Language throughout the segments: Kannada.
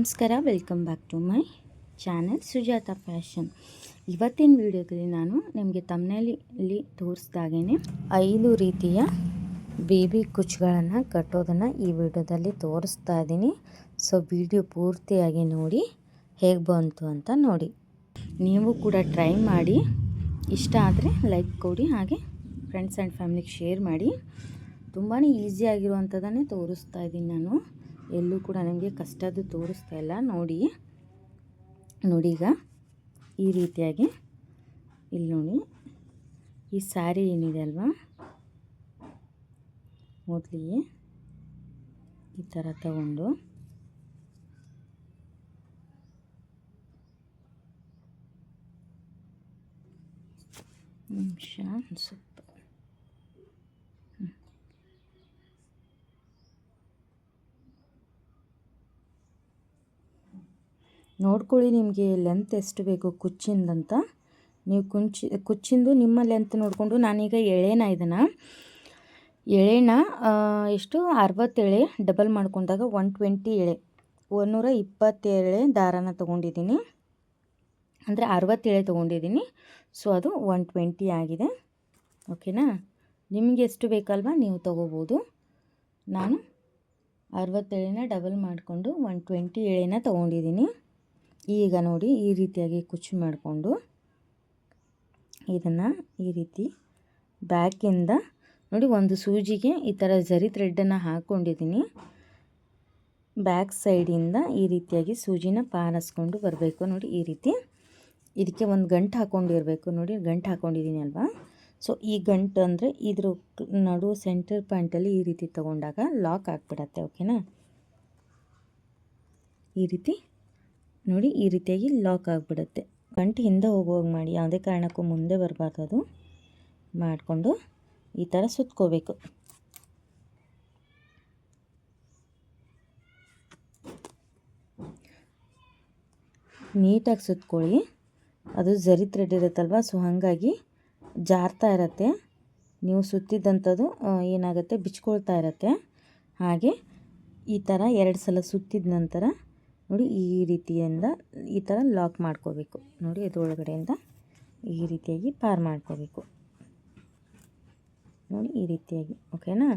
ನಮಸ್ಕಾರ welcome back to my channel Sujata fashion ಇವತ್ತಿನ ವಿಡಿಯೋದಲ್ಲಿ ನಾನು ನಿಮಗೆ ತಮ್ಮನೇಲಿ ತೋರಿಸ್ದಾಗೇ ಐದು ರೀತಿಯ ಬೇಬಿ ಕುಚ್ಗಳನ್ನು ಕಟ್ಟೋದನ್ನು ಈ ವಿಡಿಯೋದಲ್ಲಿ ತೋರಿಸ್ತಾ ಇದ್ದೀನಿ. ಸೊ ವಿಡಿಯೋ ಪೂರ್ತಿಯಾಗಿ ನೋಡಿ ಹೇಗೆ ಬಂತು ಅಂತ ನೋಡಿ. ನೀವು ಕೂಡ ಟ್ರೈ ಮಾಡಿ. ಇಷ್ಟ ಆದರೆ ಲೈಕ್ ಕೊಡಿ, ಹಾಗೆ ಫ್ರೆಂಡ್ಸ್ ಆ್ಯಂಡ್ ಫ್ಯಾಮಿಲಿಗೆ ಶೇರ್ ಮಾಡಿ. ತುಂಬಾ ಈಸಿಯಾಗಿರುವಂಥದ್ದನ್ನೇ ತೋರಿಸ್ತಾ ಇದ್ದೀನಿ ನಾನು. ಎಲ್ಲೂ ಕೂಡ ನನಗೆ ಕಷ್ಟದ್ದು ತೋರಿಸ್ತಾ ಇಲ್ಲ. ನೋಡಿ ನೋಡಿ ಈಗ ಈ ರೀತಿಯಾಗಿ. ಇಲ್ಲಿ ನೋಡಿ, ಈ ಸ್ಯಾರಿ ಏನಿದೆ ಅಲ್ವಾ? ಮೊದಲಿಗೆ ಈ ಥರ ತಗೊಂಡು ನಿಮಿಷ ಸ್ವಲ್ಪ ನೋಡ್ಕೊಳ್ಳಿ ನಿಮಗೆ ಲೆಂತ್ ಎಷ್ಟು ಬೇಕು ಕುಚ್ಚಿಂದಂತ. ನೀವು ಕುಂಚಿ, ಕುಚ್ಚಿಂದು ನಿಮ್ಮ ಲೆಂತ್ ನೋಡಿಕೊಂಡು ನಾನೀಗ ಎಳೆನ ಇದನ್ನು. ಎಳೆನ ಎಷ್ಟು? ಅರವತ್ತೇಳೆ ಡಬಲ್ ಮಾಡ್ಕೊಂಡಾಗ ಒನ್ ಟ್ವೆಂಟಿ ಎಳೆ. ಒಂದೂರ ಇಪ್ಪತ್ತೇಳೆ ದಾರಾನ ತೊಗೊಂಡಿದ್ದೀನಿ. ಅಂದರೆ ಅರವತ್ತೇಳೆ ತೊಗೊಂಡಿದ್ದೀನಿ. ಸೊ ಅದು ಒನ್ ಟ್ವೆಂಟಿ ಆಗಿದೆ. ಓಕೆನಾ ನಿಮಗೆ ಎಷ್ಟು ಬೇಕಲ್ವಾ ನೀವು ತೊಗೋಬೋದು. ನಾನು ಅರವತ್ತೇಳೆನ ಡಬಲ್ ಮಾಡಿಕೊಂಡು ಒನ್ ಟ್ವೆಂಟಿ ಎಳೆನ ತೊಗೊಂಡಿದ್ದೀನಿ. ಈಗ ನೋಡಿ ಈ ರೀತಿಯಾಗಿ ಕುಚ್ಚು ಮಾಡಿಕೊಂಡು ಇದನ್ನು ಈ ರೀತಿ ಬ್ಯಾಕಿಂದ ನೋಡಿ ಒಂದು ಸೂಜಿಗೆ ಈ ಥರ ಜರಿ ಥ್ರೆಡ್ಡನ್ನು ಹಾಕ್ಕೊಂಡಿದ್ದೀನಿ. ಬ್ಯಾಕ್ ಸೈಡಿಂದ ಈ ರೀತಿಯಾಗಿ ಸೂಜಿನ ಪಾರಿಸ್ಕೊಂಡು ಬರಬೇಕು ನೋಡಿ ಈ ರೀತಿ. ಇದಕ್ಕೆ ಒಂದು ಗಂಟು ಹಾಕ್ಕೊಂಡಿರಬೇಕು ನೋಡಿ, ಗಂಟು ಹಾಕ್ಕೊಂಡಿದ್ದೀನಿ ಅಲ್ವಾ? ಸೊ ಈ ಗಂಟು ಅಂದರೆ ಇದ್ರ ನಡು ಸೆಂಟರ್ ಪಾಯಿಂಟಲ್ಲಿ ಈ ರೀತಿ ತಗೊಂಡಾಗ ಲಾಕ್ ಆಗಿಬಿಡತ್ತೆ, ಓಕೆನಾ? ಈ ರೀತಿ ನೋಡಿ ಈ ರೀತಿಯಾಗಿ ಲಾಕ್ ಆಗಿಬಿಡುತ್ತೆ. ಗಂಟು ಹಿಂದೆ ಹೋಗುವಾಗ ಮಾಡಿ, ಯಾವುದೇ ಕಾರಣಕ್ಕೂ ಮುಂದೆ ಬರಬಾರ್ದು. ಅದು ಮಾಡಿಕೊಂಡು ಈ ಥರ ಸುತ್ಕೋಬೇಕು. ನೀಟಾಗಿ ಸುತ್ಕೊಳ್ಳಿ. ಅದು ಜರಿ ಥ್ರೆಡ್ ಇರುತ್ತಲ್ವ? ಸೊ ಹಾಗಾಗಿ ಜಾರ್ತಾ ಇರತ್ತೆ. ನೀವು ಸುತ್ತಿದ್ದಂಥದ್ದು ಏನಾಗುತ್ತೆ? ಬಿಚ್ಕೊಳ್ತಾ ಇರತ್ತೆ. ಹಾಗೆ ಈ ಥರ ಎರಡು ಸಲ ಸುತ್ತಿದ ನಂತರ ನೋಡಿ ಈ ರೀತಿಯಿಂದ ಈ ಥರ ಲಾಕ್ ಮಾಡ್ಕೋಬೇಕು. ನೋಡಿ ಒಳಗಡೆಯಿಂದ ಈ ರೀತಿಯಾಗಿ ಪಾರ್ ಮಾಡ್ಕೋಬೇಕು. ನೋಡಿ ಈ ರೀತಿಯಾಗಿ, ಓಕೆನಾ?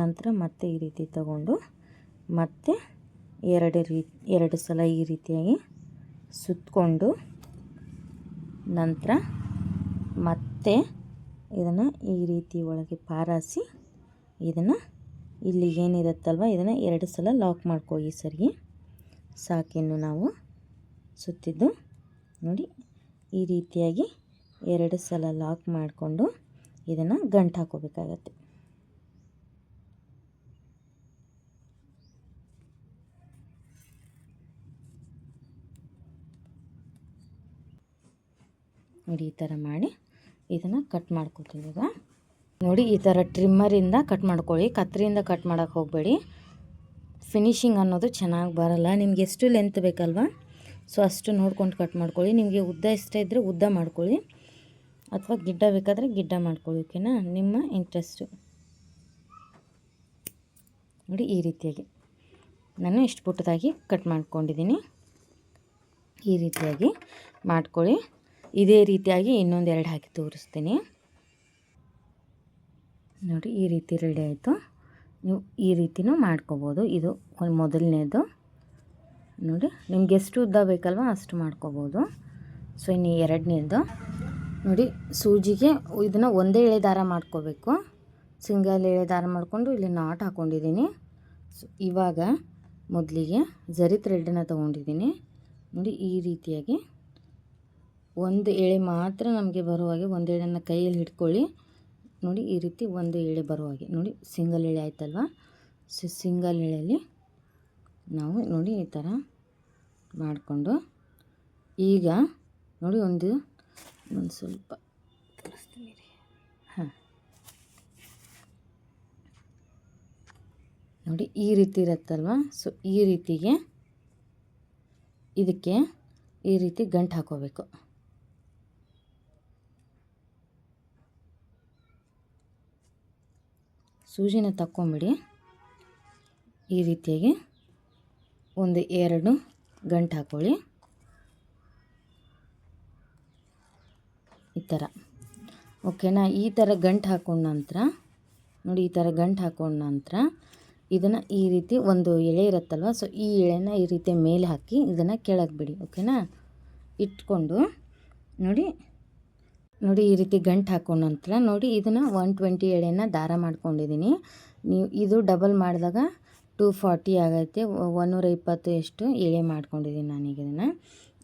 ನಂತರ ಮತ್ತೆ ಈ ರೀತಿ ತಗೊಂಡು ಮತ್ತೆ ಎರಡು ರೀ, ಎರಡು ಸಲ ಈ ರೀತಿಯಾಗಿ ಸುತ್ತಕೊಂಡು ನಂತರ ಮತ್ತೆ ಇದನ್ನು ಈ ರೀತಿ ಒಳಗೆ ಪಾರಾಸಿ ಇದನ್ನು ಇಲ್ಲಿ ಏನಿರುತ್ತಲ್ವ, ಇದನ್ನು ಎರಡು ಸಲ ಲಾಕ್ ಮಾಡ್ಕೊಳ್ಳಿ ಸರಿ ಸಾಕಿನ್ನು ನಾವು ಸುತ್ತಿದ್ದು, ನೋಡಿ, ಈ ರೀತಿಯಾಗಿ ಎರಡು ಸಲ ಲಾಕ್ ಮಾಡಿಕೊಂಡು ಇದನ್ನು ಗಂಟು ಹಾಕೋಬೇಕಾಗತ್ತೆ. ನೋಡಿ, ಈ ಥರ ಮಾಡಿ ಇದನ್ನು ಕಟ್ ಮಾಡ್ಕೊತೀವಿ ಈಗ. ನೋಡಿ, ಈ ಥರ ಟ್ರಿಮ್ಮರಿಂದ ಕಟ್ ಮಾಡ್ಕೊಳ್ಳಿ. ಕತ್ತರಿಯಿಂದ ಕಟ್ ಮಾಡೋಕ್ಕೆ ಹೋಗಬೇಡಿ. ಫಿನಿಶಿಂಗ್ ಅನ್ನೋದು ಚೆನ್ನಾಗಿ ಬರಲ್ಲ. ನಿಮ್ಗೆ ಎಷ್ಟು ಲೆಂತ್ ಬೇಕಲ್ವಾ? ಸೊ ಅಷ್ಟು ನೋಡ್ಕೊಂಡು ಕಟ್ ಮಾಡ್ಕೊಳ್ಳಿ. ನಿಮಗೆ ಉದ್ದ ಇಷ್ಟ ಇದ್ದರೆ ಉದ್ದ ಮಾಡ್ಕೊಳ್ಳಿ. ಅಥವಾ ಗಿಡ್ಡ ಬೇಕಾದರೆ ಗಿಡ್ಡ ಮಾಡ್ಕೊಳ್ಳಿ ಓಕೆನಾ ನಿಮ್ಮ ಇಂಟ್ರೆಸ್ಟು ನೋಡಿ ಈ ರೀತಿಯಾಗಿ. ನಾನು ಇಷ್ಟು ಪುಟ್ಟದಾಗಿ ಕಟ್ ಮಾಡ್ಕೊಂಡಿದ್ದೀನಿ. ಈ ರೀತಿಯಾಗಿ ಮಾಡ್ಕೊಳ್ಳಿ. ಇದೇ ರೀತಿಯಾಗಿ ಇನ್ನೊಂದು ಎರಡು ಹಾಕಿ ತೋರಿಸ್ತೀನಿ. ನೋಡಿ ಈ ರೀತಿ ರೆಡಿ ಆಯಿತು. ನೀವು ಈ ರೀತಿನೂ ಮಾಡ್ಕೋಬೋದು. ಇದು ಒಂದು ಮೊದಲನೇದು. ನೋಡಿ, ನಿಮ್ಗೆ ಎಷ್ಟು ಉದ್ದ ಬೇಕಲ್ವ ಅಷ್ಟು ಮಾಡ್ಕೋಬೋದು. ಸೊ, ಇನ್ನು ಎರಡನೇದು. ನೋಡಿ, ಸೂಜಿಗೆ ಇದನ್ನು ಒಂದೇ ಎಳೆ ದಾರ ಮಾಡ್ಕೋಬೇಕು. ಸಿಂಗಲ್ ಎಳೆ ದಾರ ಮಾಡಿಕೊಂಡು ಇಲ್ಲಿ ನಾಟ್ ಹಾಕ್ಕೊಂಡಿದ್ದೀನಿ ಸೊ, ಇವಾಗ ಮೊದಲಿಗೆ ಜರಿ ಥ್ರೆಡ್ಡನ್ನು ತೊಗೊಂಡಿದ್ದೀನಿ. ನೋಡಿ, ಈ ರೀತಿಯಾಗಿ ಒಂದು ಎಳೆ ಮಾತ್ರ ನಮಗೆ ಬರುವಾಗೆ ಒಂದು ಎಳೆನ ಕೈಯಲ್ಲಿ ಹಿಡ್ಕೊಳ್ಳಿ. ನೋಡಿ ಈ ರೀತಿ ಒಂದು ಎಳೆ ಬರುವ ಹಾಗೆ. ನೋಡಿ ಸಿಂಗಲ್ ಎಳೆ ಆಯ್ತಲ್ವ? ಸೊ ಸಿಂಗಲ್ ಎಳೆಯಲ್ಲಿ ನಾವು ನೋಡಿ ಈ ಥರ ಮಾಡಿಕೊಂಡು ಈಗ ನೋಡಿ ಒಂದು ಒಂದು ಸ್ವಲ್ಪ ಹಾಂ. ನೋಡಿ ಈ ರೀತಿ ಇರುತ್ತಲ್ವ? ಸೊ ಈ ರೀತಿಗೆ ಇದಕ್ಕೆ ಈ ರೀತಿ ಗಂಟು ಹಾಕೋಬೇಕು. ಸೂಜಿನ ತಕ್ಕೊಂಬಿಡಿ. ಈ ರೀತಿಯಾಗಿ ಒಂದು ಎರಡು ಗಂಟು ಹಾಕ್ಕೊಳ್ಳಿ. ಈ ಥರ. ಓಕೆನಾ ಈ ಥರ ಗಂಟು ಹಾಕೊಂಡ ನಂತರ, ನೋಡಿ ಈ ಥರ ಗಂಟು ಹಾಕೊಂಡ ನಂತರ ಇದನ್ನು ಈ ರೀತಿ ಒಂದು ಎಳೆ ಇರುತ್ತಲ್ವ, ಸೊ ಈ ಎಳೆನ ಈ ರೀತಿ ಮೇಲೆ ಹಾಕಿ ಇದನ್ನು ಕೆಳಗೆ ಬಿಡಿ, ಓಕೆನಾ? ಇಟ್ಕೊಂಡು, ನೋಡಿ ನೋಡಿ ಈ ರೀತಿ ಗಂಟು ಹಾಕೊಂಡ ನಂತರ ನೋಡಿ ಇದನ್ನು ಒನ್ ಟ್ವೆಂಟಿ ಎಳೆನ ದಾರ ಮಾಡ್ಕೊಂಡಿದ್ದೀನಿ ನೀವು ಇದು ಡಬಲ್ ಮಾಡಿದಾಗ ಟೂ ಫಾರ್ಟಿ ಆಗೈತೆ ಒನ್ನೂರ ಇಪ್ಪತ್ತು ಎಷ್ಟು ಎಳೆ ಮಾಡ್ಕೊಂಡಿದ್ದೀನಿ ನಾನೀಗ ಇದನ್ನು.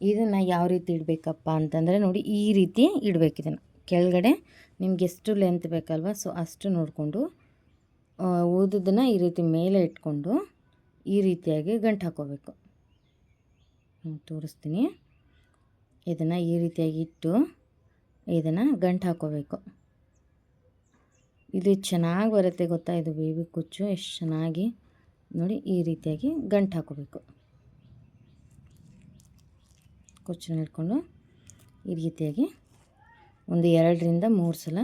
ಇದನ್ನು ಯಾವ ರೀತಿ ಇಡಬೇಕಪ್ಪ ಅಂತಂದರೆ ನೋಡಿ ಈ ರೀತಿ ಇಡಬೇಕು ಇದನ್ನು. ಕೆಳಗಡೆ ನಿಮ್ಗೆ ಎಷ್ಟು ಲೆಂತ್ ಬೇಕಲ್ವ ಸೊ ಅಷ್ಟು ನೋಡಿಕೊಂಡು ಊದದನ್ನು ಈ ರೀತಿ ಮೇಲೆ ಇಟ್ಕೊಂಡು ಈ ರೀತಿಯಾಗಿ ಗಂಟು ಹಾಕೋಬೇಕು. ತೋರಿಸ್ತೀನಿ. ಇದನ್ನು ಈ ರೀತಿಯಾಗಿ ಇಟ್ಟು ಇದನ್ನು ಗಂಟು ಹಾಕೋಬೇಕು. ಇದು ಚೆನ್ನಾಗಿ ಬರುತ್ತೆ ಗೊತ್ತಾ? ಇದು ಬೇಬಿ ಕುಚ್ಚು, ಎಷ್ಟು ಚೆನ್ನಾಗಿ ನೋಡಿ ಈ ರೀತಿಯಾಗಿ ಗಂಟು ಹಾಕೋಬೇಕು. ಕುಚ್ಚನ್ನು ಹಿಡ್ಕೊಂಡು ಈ ರೀತಿಯಾಗಿ ಒಂದು ಎರಡರಿಂದ ಮೂರು ಸಲ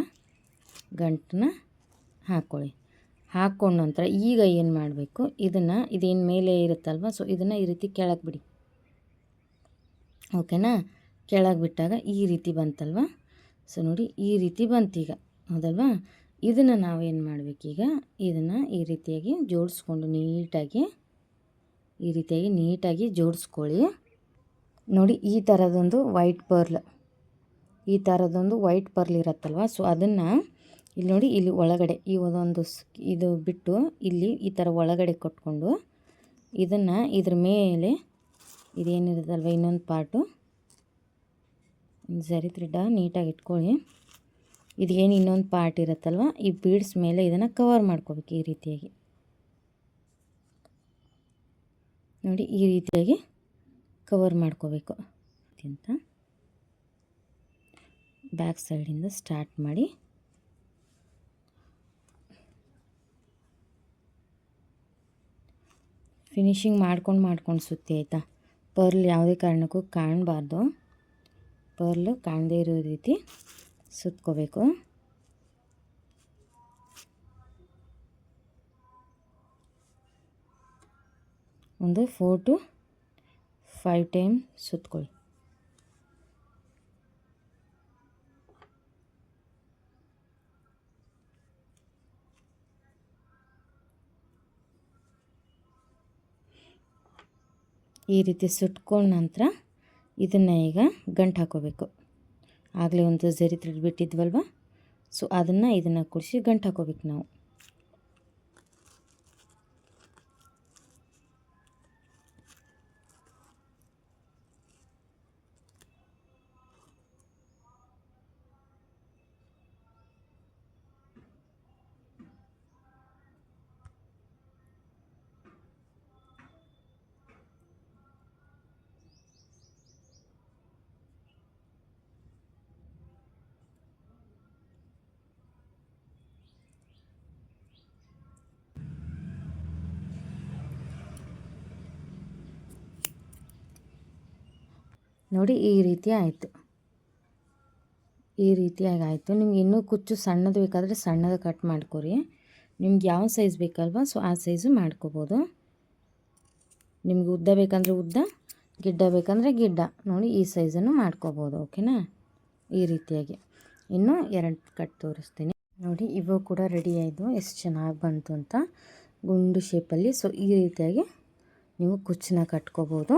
ಗಂಟನ್ನ ಹಾಕ್ಕೊಳ್ಳಿ ಹಾಕ್ಕೊಂಡ ನಂತರ ಈಗ ಏನು ಮಾಡಬೇಕು? ಇದನ್ನು, ಇದೇನು ಮೇಲೆ ಇರುತ್ತಲ್ವ? ಸೊ ಇದನ್ನು ಈ ರೀತಿ ಕೆಳಗೆ ಬಿಡಿ. ಓಕೆನಾ ಕೆಳಗೆ ಬಿಟ್ಟಾಗ ಈ ರೀತಿ ಬಂತಲ್ವ? ಸೊ ನೋಡಿ, ಈ ರೀತಿ ಬಂತೀಗ ಹೌದಲ್ವಾ? ಇದನ್ನು ನಾವೇನು ಮಾಡಬೇಕೀಗ ಇದನ್ನು ಈ ರೀತಿಯಾಗಿ ಜೋಡಿಸ್ಕೊಂಡು ನೀಟಾಗಿ, ಈ ರೀತಿಯಾಗಿ ನೀಟಾಗಿ ಜೋಡಿಸ್ಕೊಳ್ಳಿ. ನೋಡಿ, ಈ ಥರದೊಂದು ವೈಟ್ ಪರ್ಲ್. ಈ ಥರದೊಂದು ವೈಟ್ ಪರ್ಲ್ ಇರತ್ತಲ್ವ? ಸೊ, ಅದನ್ನು ಇಲ್ಲಿ ನೋಡಿ, ಇಲ್ಲಿ ಒಳಗಡೆ, ಈ ಒಂದೊಂದು ಇದು ಬಿಟ್ಟು ಇಲ್ಲಿ ಈ ಥರ ಒಳಗಡೆ ಕೊಟ್ಕೊಂಡು ಇದನ್ನು ಇದ್ರ ಮೇಲೆ, ಇದೇನಿರುತ್ತಲ್ವ, ಇನ್ನೊಂದು ಪಾರ್ಟು? ಸರಿ ತ್ರಿಡ್ಡ ನೀಟಾಗಿ ಇಟ್ಕೊಳ್ಳಿ. ಇದು ಏನು ಇನ್ನೊಂದು ಪಾರ್ಟ್ ಇರುತ್ತಲ್ವ? ಈ ಬೀಡ್ಸ್ ಮೇಲೆ ಇದನ್ನು ಕವರ್ ಮಾಡ್ಕೋಬೇಕು ಈ ರೀತಿಯಾಗಿ. ನೋಡಿ, ಈ ರೀತಿಯಾಗಿ ಕವರ್ ಮಾಡ್ಕೋಬೇಕು. ಅಂತ ಬ್ಯಾಕ್ ಸೈಡಿಂದ ಸ್ಟಾರ್ಟ್ ಮಾಡಿ. ಫಿನಿಶಿಂಗ್ ಮಾಡ್ಕೊಂಡು ಮಾಡ್ಕೊಂಡು ಸುತ್ತಿ, ಆಯಿತಾ? ಪರ್ಲ್ ಯಾವುದೇ ಕಾರಣಕ್ಕೂ ಕಾಣಬಾರ್ದು. ಪರ್ಲು ಕಾಣದೇ ಇರೋ ರೀತಿ ಸುತ್ಕೋಬೇಕು. ಒಂದು ಫೋರ್ ಟು ಫೈವ್ ಟೈಮ್ ಸುತ್ಕೊಳ್ಳಿ. ಈ ರೀತಿ ಸುಟ್ಕೊಂಡ ನಂತರ ಇದನ್ನು ಈಗ ಗಂಟು ಹಾಕೋಬೇಕು. ಆಗಲೇ ಒಂದು ಜರಿ ಥ್ರೆಡ್ ಬಿಟ್ಟಿದ್ವಲ್ವ ಸೊ ಅದನ್ನು ಇದನ್ನು ಕುಡಿಸಿ ಗಂಟು ಹಾಕೋಬೇಕು ನಾವು. ನೋಡಿ, ಈ ರೀತಿ ಆಯಿತು. ಈ ರೀತಿಯಾಗಿ ಆಯಿತು. ನಿಮ್ಗೆ ಇನ್ನೂ ಕುಚ್ಚು ಸಣ್ಣದು ಬೇಕಾದರೆ ಸಣ್ಣದು ಕಟ್ ಮಾಡ್ಕೊರಿ. ನಿಮ್ಗೆ ಯಾವ ಸೈಜ್ ಬೇಕಲ್ವ, ಸೊ ಆ ಸೈಜು ಮಾಡ್ಕೋಬೋದು. ನಿಮ್ಗೆ ಉದ್ದ ಬೇಕಂದರೆ ಉದ್ದ, ಗಿಡ್ಡ ಬೇಕಂದರೆ ಗಿಡ್ಡ. ನೋಡಿ, ಈ ಸೈಜನ್ನು ಮಾಡ್ಕೋಬೋದು, ಓಕೆನಾ? ಈ ರೀತಿಯಾಗಿ. ಇನ್ನು ಎರಡು ಕಟ್ ತೋರಿಸ್ತೀನಿ. ನೋಡಿ, ಇವು ಕೂಡ ರೆಡಿ ಆಯಿತು ಎಷ್ಟು ಚೆನ್ನಾಗಿ ಬಂತು ಅಂತ ಗುಂಡು ಶೇಪಲ್ಲಿ ಸೊ ಈ ರೀತಿಯಾಗಿ ನೀವು ಕುಚ್ಚನ್ನ ಕಟ್ಕೋಬೋದು.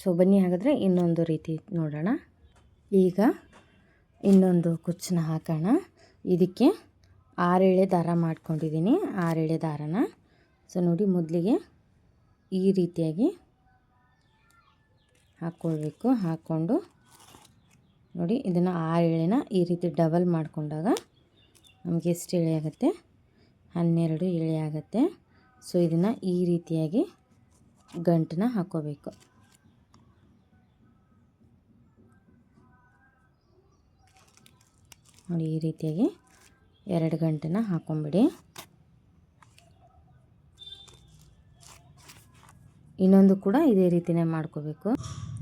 ಸೊ ಬನ್ನಿ ಹಾಗಾದರೆ ಇನ್ನೊಂದು ರೀತಿ ನೋಡೋಣ. ಈಗ ಇನ್ನೊಂದು ಕುಚ್ಚನ್ನ ಹಾಕೋಣ. ಇದಕ್ಕೆ ಆರೆಳೆ ದಾರ ಮಾಡ್ಕೊಂಡಿದ್ದೀನಿ, ಆರೆಳೆ ದಾರನ. ಸೊ ನೋಡಿ ಮೊದಲಿಗೆ ಈ ರೀತಿಯಾಗಿ ಹಾಕ್ಕೊಳ್ಬೇಕು ಹಾಕ್ಕೊಂಡು ನೋಡಿ ಇದನ್ನು ಆರು ಎಳೆನ ಈ ರೀತಿ ಡಬಲ್ ಮಾಡಿಕೊಂಡಾಗ ನಮಗೆ ಎಷ್ಟು ಎಳೆ ಆಗುತ್ತೆ? ಹನ್ನೆರಡು ಎಳೆ ಆಗುತ್ತೆ. ಸೊ ಇದನ್ನು ಈ ರೀತಿಯಾಗಿ ಗಂಟನ್ನ ಹಾಕ್ಕೋಬೇಕು ನೋಡಿ ಈ ರೀತಿಯಾಗಿ ಎರಡು ಗಂಟೆನ ಹಾಕೊಂಬಿಡಿ. ಇನ್ನೊಂದು ಕೂಡ ಇದೇ ರೀತಿನೇ ಮಾಡ್ಕೋಬೇಕು.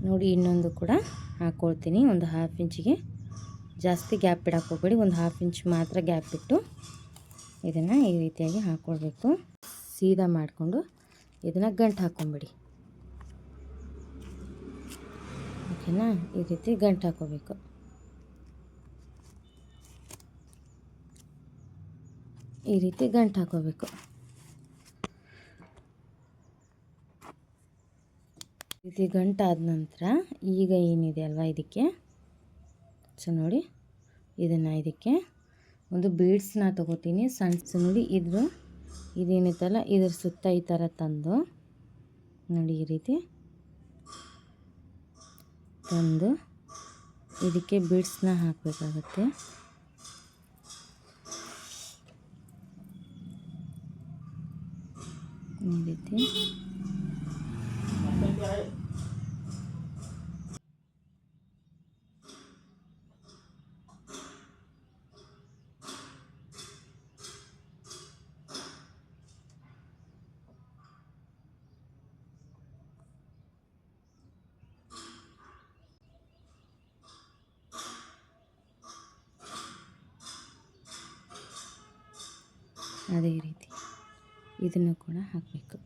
ನೋಡಿ ಇನ್ನೊಂದು ಕೂಡ ಹಾಕ್ಕೊಳ್ತೀನಿ ಒಂದು ಹಾಫ್ ಇಂಚಿಗೆ ಜಾಸ್ತಿ ಗ್ಯಾಪ್ ಇಡಾಕೋಬೇಡಿ ಒಂದು ಹಾಫ್ ಇಂಚ್ ಮಾತ್ರ ಗ್ಯಾಪ್ ಬಿಟ್ಟು ಇದನ್ನು ಈ ರೀತಿಯಾಗಿ ಹಾಕ್ಕೊಳ್ಬೇಕು ಸೀದಾ ಮಾಡಿಕೊಂಡು ಇದನ್ನು ಗಂಟು ಹಾಕ್ಕೊಂಬಿಡಿ ಓಕೆನಾ ಈ ರೀತಿ ಗಂಟು ಹಾಕ್ಕೋಬೇಕು ಈ ರೀತಿ ಗಂಟು ಹಾಕೋಬೇಕು ಇದು ಗಂಟಾದ ನಂತರ ಈಗ ಏನಿದೆ ಅಲ್ವಾ ಇದಕ್ಕೆ? ಸೊ, ನೋಡಿ. ಇದನ್ನು ಇದಕ್ಕೆ ಒಂದು ಬೀಡ್ಸ್ನ ತೊಗೋತೀನಿ. ಸಣ್ಣ ನೋಡಿ ಇದು. ಇದೇನಿತ್ತಲ್ಲ? ಇದ್ರ ಸುತ್ತ ಈ ಥರ ತಂದು ನೋಡಿ ಈ ರೀತಿ ತಂದು ಇದಕ್ಕೆ ಬೀಡ್ಸ್ನ ಹಾಕಬೇಕಾಗತ್ತೆ. ಈ ರೀತಿ ಅದೇ ರೀತಿ ಇದನ್ನು ಕೂಡ ಹಾಕಬೇಕು.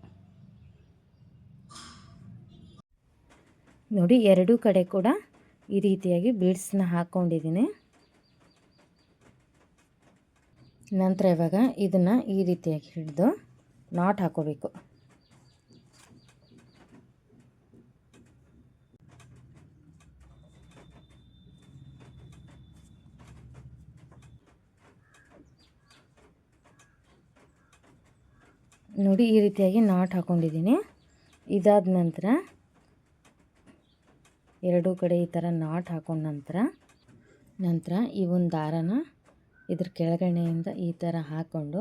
ನೋಡಿ, ಎರಡೂ ಕಡೆ ಕೂಡ ಈ ರೀತಿಯಾಗಿ ಬೀಡ್ಸನ್ನ ಹಾಕ್ಕೊಂಡಿದ್ದೀನಿ ನಂತರ ಇವಾಗ ಇದನ್ನು ಈ ರೀತಿಯಾಗಿ ಹಿಡಿದು ನಾಟ್ ಹಾಕೋಬೇಕು. ನೋಡಿ ಈ ರೀತಿಯಾಗಿ ನಾಟ್ ಹಾಕ್ಕೊಂಡಿದ್ದೀನಿ ಇದಾದ ನಂತರ ಎರಡೂ ಕಡೆ ಈ ಥರ ನಾಟ್ ಹಾಕೊಂಡ ನಂತರ ನಂತರ ಈ ಒಂದು ದಾರನ ಇದ್ರ ಕೆಳಗಡೆಯಿಂದ ಈ ಥರ ಹಾಕ್ಕೊಂಡು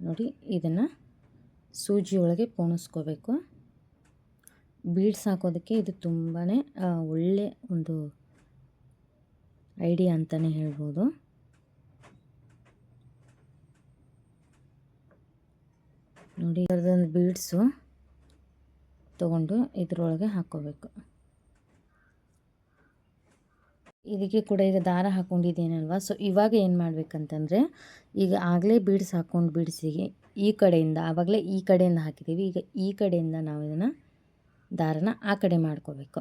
ನೋಡಿ ಇದನ್ನು ಸೂಜಿಯೊಳಗೆ ಪೋಣಿಸ್ಕೋಬೇಕು. ಬೀಡ್ಸ್ ಹಾಕೋದಕ್ಕೆ ಇದು ತುಂಬಾ ಒಳ್ಳೆ ಒಂದು ಐಡಿಯಾ ಅಂತಲೇ ಹೇಳ್ಬೋದು. ನೋಡಿ ಅದೊಂದು ಬೀಡ್ಸು ತಗೊಂಡು ಇದರೊಳಗೆ ಹಾಕ್ಕೋಬೇಕು. ಇದಕ್ಕೆ ಕೂಡ ಈಗ ದಾರ ಹಾಕ್ಕೊಂಡಿದ್ದೇನಲ್ವ ಸೊ ಇವಾಗ ಏನು ಮಾಡಬೇಕಂತಂದರೆ, ಈಗ ಆಗಲೇ ಬೀಡ್ಸ್ ಹಾಕ್ಕೊಂಡು ಬೀಡ್ಸಿಗೆ ಈ ಕಡೆಯಿಂದ, ಆವಾಗಲೇ ಈ ಕಡೆಯಿಂದ ಹಾಕಿದ್ದೀವಿ. ಈಗ ಈ ಕಡೆಯಿಂದ ನಾವು ಇದನ್ನು ದಾರನ ಆ ಕಡೆ ಮಾಡ್ಕೋಬೇಕು.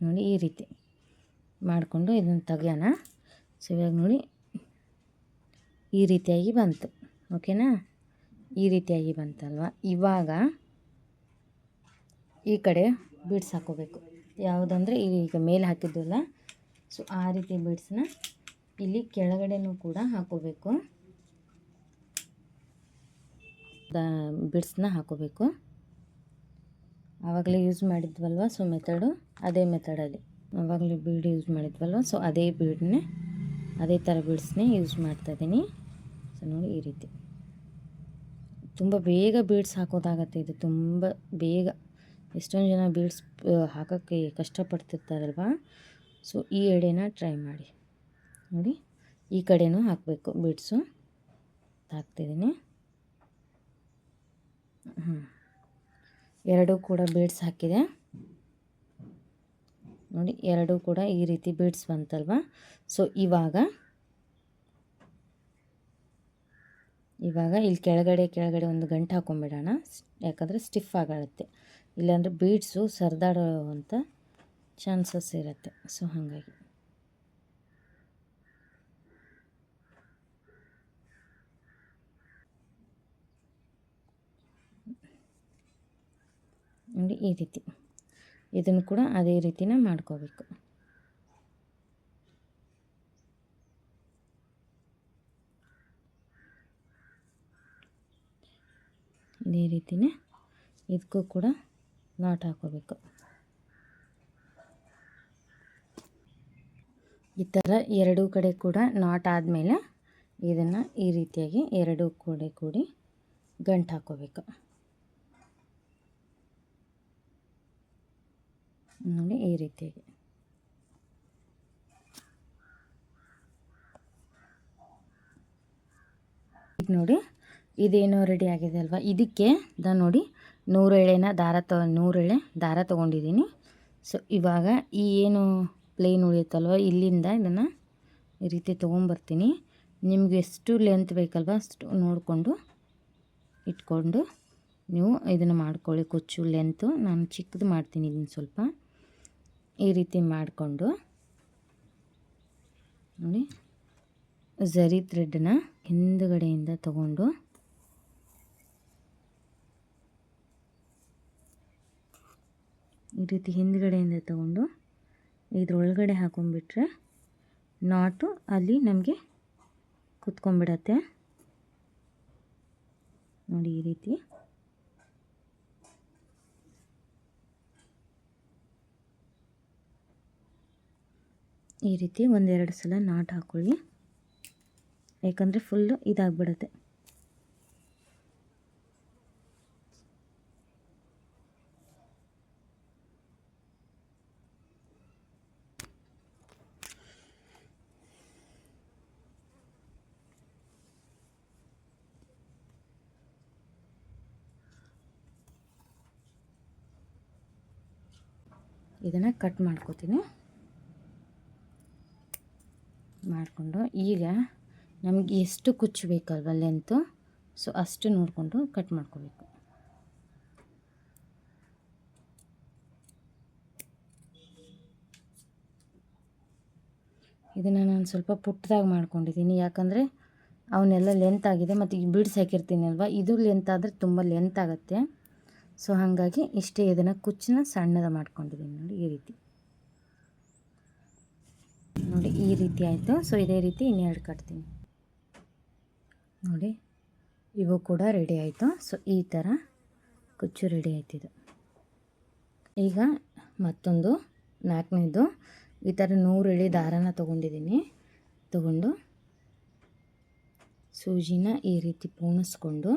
ನೋಡಿ, ಈ ರೀತಿ ಮಾಡಿಕೊಂಡು ಇದನ್ನು ತೆಗಿಯೋಣ. ಸೊ ಇವಾಗ ನೋಡಿ. ಈ ರೀತಿಯಾಗಿ ಬಂತು. ಓಕೆನಾ? ಈ ರೀತಿಯಾಗಿ ಬಂತಲ್ವ? ಇವಾಗ ಈ ಕಡೆ ಬೀಡ್ಸ್ ಹಾಕೋಬೇಕು. ಯಾವುದಂದರೆ ಈಗ ಮೇಲೆ ಹಾಕಿದ್ದಲ್ಲ, ಸೊ ಆ ರೀತಿ ಬೀಡ್ಸ್ನ ಇಲ್ಲಿ ಕೆಳಗಡೆನೂ ಕೂಡ ಹಾಕೋಬೇಕು. ಬಿಡ್ಸ್ನ ಹಾಕೋಬೇಕು. ಆವಾಗಲೇ ಯೂಸ್ ಮಾಡಿದ್ವಲ್ವ, ಸೊ ಮೆಥಡು? ಅದೇ ಮೆಥಡಲ್ಲಿ. ಆವಾಗಲೇ ಬೀಡ್ ಯೂಸ್ ಮಾಡಿದ್ವಲ್ವ, ಸೊ ಅದೇ ಬೀಡನ್ನೇ ಅದೇ ಥರ ಬೀಡ್ಸ್ನೇ ಯೂಸ್ ಮಾಡ್ತಾಯಿದ್ದೀನಿ ಸೊ ನೋಡಿ ಈ ರೀತಿ. ತುಂಬ ಬೇಗ ಬೀಡ್ಸ್ ಹಾಕೋದಾಗತ್ತೆ ಇದು. ತುಂಬ ಬೇಗ. ಎಷ್ಟೊಂದು ಜನ ಬೀಡ್ಸ್ ಹಾಕೋಕ್ಕೆ ಕಷ್ಟಪಡ್ತಿರ್ತಾರಲ್ವಾ? ಸೊ ಈ ಎಡೆನ ಟ್ರೈ ಮಾಡಿ. ನೋಡಿ, ಈ ಕಡೆನೂ ಹಾಕಬೇಕು ಬೀಡ್ಸು. ಹಾಕ್ತಿದ್ದೀನಿ ಹ್ಞೂ ಎರಡೂ ಕೂಡ ಬೀಡ್ಸ್ ಹಾಕಿದೆ. ನೋಡಿ, ಎರಡೂ ಕೂಡ ಈ ರೀತಿ ಬೀಡ್ಸ್ ಬಂತಲ್ವ? ಸೊ ಇವಾಗ ಇವಾಗ ಇಲ್ಲಿ ಕೆಳಗಡೆ ಕೆಳಗಡೆ ಒಂದು ಗಂಟು ಹಾಕೊಂಬಿಡೋಣ. ಯಾಕಂದರೆ ಸ್ಟಿಫ್ ಆಗುತ್ತೆ. ಇಲ್ಲಾಂದರೆ ಬೀಡ್ಸು ಸರಿದಾಡೋ ಅಂತ ಚಾನ್ಸಸ್ ಇರುತ್ತೆ. ಸೊ ಹಾಗಾಗಿ. ನೋಡಿ, ಈ ರೀತಿ. ಇದನ್ನು ಕೂಡ ಅದೇ ರೀತಿನ ಮಾಡ್ಕೋಬೇಕು. ಇದೇ ರೀತಿನೇ ಇದಕ್ಕೂ ಕೂಡ ನಾಟ್ ಹಾಕೋಬೇಕು. ಈ ಥರ ಎರಡೂ ಕಡೆ ಕೂಡ ನಾಟ್ ಆದಮೇಲೆ ಇದನ್ನು ಈ ರೀತಿಯಾಗಿ ಎರಡೂ ಕಡೆ ಕೂಡಿ ಗಂಟು ಹಾಕೋಬೇಕು. ನೋಡಿ ಈ ರೀತಿಯಾಗಿ ಈಗ ನೋಡಿ, ಇದೇನೋ ರೆಡಿ ಆಗಿದೆ ಅಲ್ವಾ? ಇದಕ್ಕೆ ದ ನೋಡಿ ಎಳೆನ ದಾರ ತ ನೂರೆಳೆ ದಾರ ತೊಗೊಂಡಿದ್ದೀನಿ. ಸೊ ಇವಾಗ ಈ ಏನು ಪ್ಲೇನ್ ಉಳಿಯುತ್ತಲ್ವ? ಇಲ್ಲಿಂದ ಇದನ್ನು ಈ ರೀತಿ ತೊಗೊಂಬರ್ತೀನಿ. ನಿಮ್ಗೆ ಎಷ್ಟು ಲೆಂತ್ ಬೇಕಲ್ವ ಅಷ್ಟು ನೋಡಿಕೊಂಡು ಇಟ್ಕೊಂಡು ನೀವು ಇದನ್ನು ಮಾಡ್ಕೊಳ್ಳಿ. ಕೊಚ್ಚು ಲೆಂತು ನಾನು ಚಿಕ್ಕದು ಮಾಡ್ತೀನಿ ಇದನ್ನು ಸ್ವಲ್ಪ. ಈ ರೀತಿ ಮಾಡಿಕೊಂಡು ನೋಡಿ ಝರಿ ಥ್ರೆಡ್ನ ಹಿಂದುಗಡೆಯಿಂದ ತಗೊಂಡು ಈ ರೀತಿ ಹಿಂದುಗಡೆಯಿಂದ ತಗೊಂಡು ಇದ್ರೊಳಗಡೆ ಹಾಕೊಂಡ್ಬಿಟ್ರೆ ನಾಟು ಅಲ್ಲಿ ನಮಗೆ ಕುತ್ಕೊಂಡ್ಬಿಡತ್ತೆ. ನೋಡಿ ಈ ರೀತಿ. ಈ ರೀತಿ ಒಂದೆರಡು ಸಲ ನಾಟ್ ಹಾಕ್ಕೊಳ್ಳಿ ಯಾಕಂದರೆ ಫುಲ್ಲು ಇದಾಗ್ಬಿಡುತ್ತೆ. ಇದನ್ನು ಕಟ್ ಮಾಡ್ಕೋತೀನಿ. ಮಾಡಿಕೊಂಡು ಈಗ ನಮಗೆ ಎಷ್ಟು ಕುಚ್ಚು ಬೇಕಲ್ವ ಲೆಂತು ಸೊ ಅಷ್ಟು ನೋಡಿಕೊಂಡು ಕಟ್ ಮಾಡ್ಕೋಬೇಕು. ಇದನ್ನು ನಾನು ಸ್ವಲ್ಪ ಪುಟ್ಟದಾಗಿ ಮಾಡ್ಕೊಂಡಿದ್ದೀನಿ. ಯಾಕಂದರೆ ಅವನ್ನೆಲ್ಲ ಲೆಂತ್ ಆಗಿದೆ ಮತ್ತು ಈಗ ಬಿಡ್ಸ್ ಹಾಕಿರ್ತೀನಿ ಅಲ್ವಾ ಇದು ಲೆಂತ್ ಆದರೆ ತುಂಬ ಲೆಂತ್ ಆಗುತ್ತೆ. ಸೊ ಹಾಗಾಗಿ ಇಷ್ಟೇ ಇದನ್ನು ಕುಚ್ಚನ್ನ ಸಣ್ಣದ ಮಾಡ್ಕೊಂಡಿದ್ದೀನಿ ನೋಡಿ ಈ ರೀತಿ. ನೋಡಿ, ಈ ರೀತಿ ಆಯಿತು. ಸೊ ಇದೇ ರೀತಿ ಇನ್ನೆರಡು ಕಟ್ತೀನಿ. ನೋಡಿ, ಇವು ಕೂಡ ರೆಡಿ ಆಯಿತು. ಸೊ ಈ ಥರ ಕುಚ್ಚು ರೆಡಿ ಆಯ್ತಿದು ಈಗ ಮತ್ತೊಂದು, ನಾಲ್ಕನೇದು. ಈ ಥರ ನೂರು ಇಳಿ ದಾರನ ತೊಗೊಂಡಿದ್ದೀನಿ. ತಗೊಂಡು ಸೂಜಿನ ಈ ರೀತಿ ಪೋಣಿಸ್ಕೊಂಡು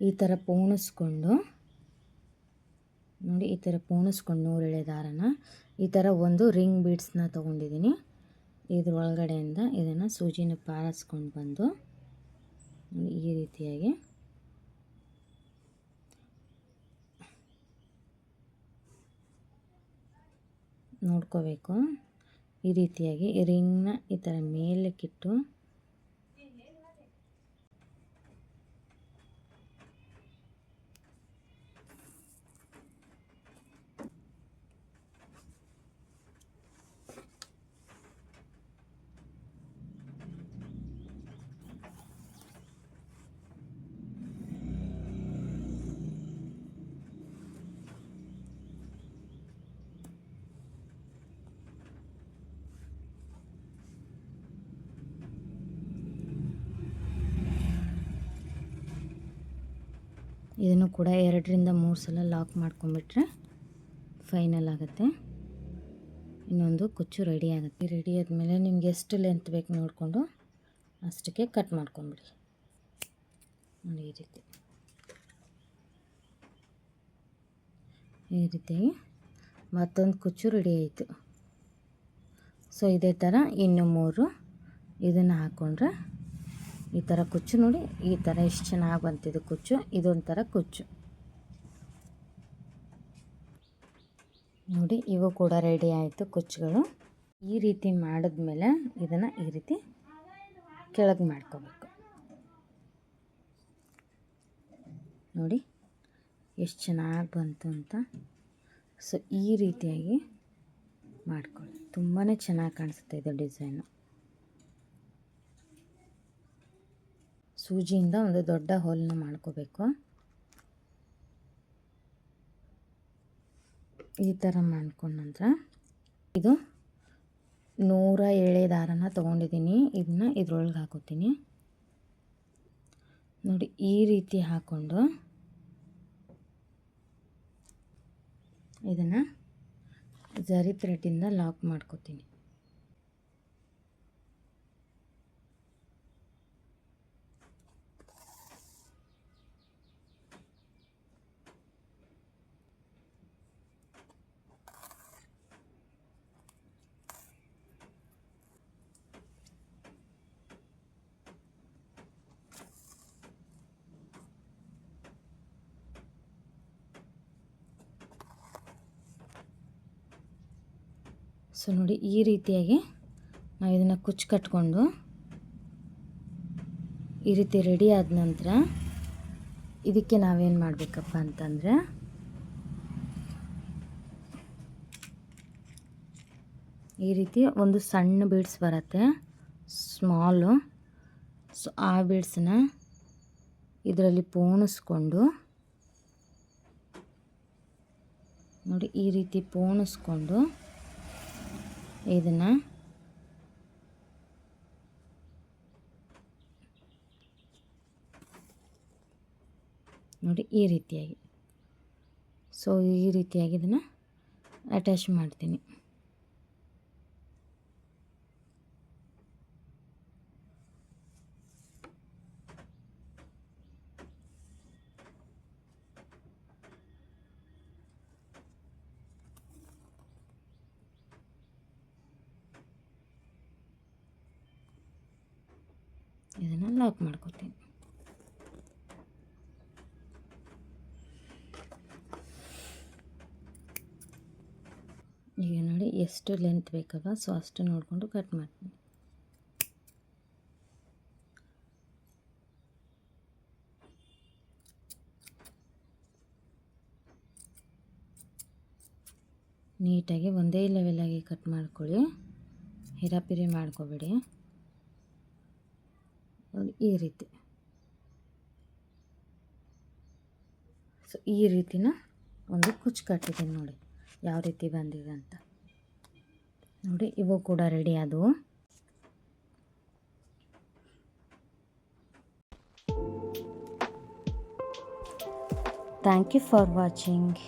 ಈ ಥರ ಪೋಣಿಸ್ಕೊಂಡು ನೋಡಿ, ಈ ಥರ ಪೋಣಿಸ್ಕೊಂಡು ನೂರು ಎಳೆ ದಾರನ, ಈ ಥರ ಒಂದು ರಿಂಗ್ ಬೀಡ್ಸ್ನ ತೊಗೊಂಡಿದ್ದೀನಿ. ಇದ್ರ ಒಳಗಡೆಯಿಂದ ಇದನ್ನು ಸೂಜಿನ ಪಾರಿಸ್ಕೊಂಡು ಬಂದು ಈ ರೀತಿಯಾಗಿ. ನೋಡ್ಕೋಬೇಕು. ಈ ರೀತಿಯಾಗಿ ರಿಂಗ್ನ ಈ ಥರ ಮೇಲಕ್ಕಿಟ್ಟು ಇದನ್ನು ಕೂಡ ಎರಡರಿಂದ ಮೂರು ಸಲ ಲಾಕ್ ಮಾಡ್ಕೊಂಬಿಟ್ರೆ ಫೈನಲ್ ಆಗುತ್ತೆ. ಇನ್ನೊಂದು ಕುಚ್ಚು ರೆಡಿ ಆಗುತ್ತೆ. ರೆಡಿ ಆದಮೇಲೆ ನಿಮ್ಗೆ ಎಷ್ಟು ಲೆಂತ್ ಬೇಕು ನೋಡಿಕೊಂಡು ಅಷ್ಟಕ್ಕೆ ಕಟ್ ಮಾಡ್ಕೊಂಬಿಡಿ. ನೋಡಿ, ಈ ರೀತಿ. ಈ ರೀತಿ ಮತ್ತೊಂದು ಕುಚ್ಚು ರೆಡಿ ಆಯಿತು. ಸೊ ಇದೇ ಥರ ಇನ್ನು ಮೂರು ಇದನ್ನು ಹಾಕ್ಕೊಂಡ್ರೆ ಈ ಥರ ಕುಚ್ಚು ನೋಡಿ, ಈ ಥರ ಎಷ್ಟು ಚೆನ್ನಾಗಿ ಬಂತಿದೆ ಕುಚ್ಚು, ಇದೊಂಥರ ಕುಚ್ಚು. ನೋಡಿ, ಇವು ಕೂಡ ರೆಡಿ ಆಯಿತು ಕುಚ್ಚುಗಳು. ಈ ರೀತಿ ಮಾಡಿದ್ಮೇಲೆ ಇದನ್ನು ಈ ರೀತಿ ಕೆಳಗೆ ಮಾಡ್ಕೋಬೇಕು. ನೋಡಿ, ಎಷ್ಟು ಚೆನ್ನಾಗಿ ಬಂತು ಅಂತ. ಸೊ ಈ ರೀತಿಯಾಗಿ ಮಾಡ್ಕೊಳ್ಳಿ. ತುಂಬಾ ಚೆನ್ನಾಗಿ ಕಾಣಿಸುತ್ತೆ ಇದು ಡಿಸೈನು. ಸೂಜಿಯಿಂದ ಒಂದು ದೊಡ್ಡ ಹೋಲನ್ನ ಮಾಡ್ಕೋಬೇಕು. ಈ ಥರ ಮಾಡ್ಕೊಂಡ ನಂತರ ಇದು ನೂರ ಏಳೆ ದಾರನ ತೊಗೊಂಡಿದ್ದೀನಿ. ಇದನ್ನ ಇದ್ರೊಳಗೆ ಹಾಕೋತೀನಿ. ನೋಡಿ, ಈ ರೀತಿ ಹಾಕ್ಕೊಂಡು ಇದನ್ನು ಜರಿ ಥ್ರೆಡ್ಡಿಂದ ಲಾಕ್ ಮಾಡ್ಕೋತೀನಿ. ಸೊ ನೋಡಿ, ಈ ರೀತಿಯಾಗಿ ನಾವು ಇದನ್ನು ಕುಚ್ಚು ಕಟ್ಕೊಂಡು ಈ ರೀತಿ ರೆಡಿ ಆದ ನಂತರ ಇದಕ್ಕೆ ನಾವೇನು ಮಾಡಬೇಕಪ್ಪ ಅಂತಂದರೆ ಈ ರೀತಿ ಒಂದು ಸಣ್ಣ ಬೀಡ್ಸ್ ಬರುತ್ತೆ ಸ್ಮಾಲು ಸೊ ಆ ಬೀಡ್ಸನ್ನ ಇದರಲ್ಲಿ ಪೋಣಿಸ್ಕೊಂಡು ನೋಡಿ, ಈ ರೀತಿ ಪೋಣಿಸ್ಕೊಂಡು ಇದನ್ನು. ನೋಡಿ ಈ ರೀತಿಯಾಗಿ. ಸೊ ಈ ರೀತಿಯಾಗಿ ಇದನ್ನು ಅಟ್ಯಾಚ್ ಮಾಡ್ತೀನಿ ಇದನ್ನು ಲಾಕ್ ಮಾಡ್ಕೊತೀನಿ ಈಗ ನೋಡಿ ಎಷ್ಟು ಲೆಂತ್ ಬೇಕಲ್ವ? ಸೊ ಅಷ್ಟು ನೋಡಿಕೊಂಡು ಕಟ್ ಮಾಡ್ತೀನಿ. ನೀಟಾಗಿ ಒಂದೇ ಲೆವೆಲಾಗಿ ಕಟ್ ಮಾಡ್ಕೊಳ್ಳಿ. ಹಿರಾಪಿರಿ ಮಾಡ್ಕೋಬೇಡಿ. ಈ ರೀತಿ. ಸೊ ಈ ರೀತಿನ ಒಂದು ಕುಚ್ಚು ಕಟ್ಟಿದ್ದೀನಿ ನೋಡಿ. ಯಾವ ರೀತಿ ಬಂದಿದೆ ಅಂತ. ನೋಡಿ ಇವು ಕೂಡ ರೆಡಿ ಆದವು ಥ್ಯಾಂಕ್ ಯು ಫಾರ್ ವಾಚಿಂಗ್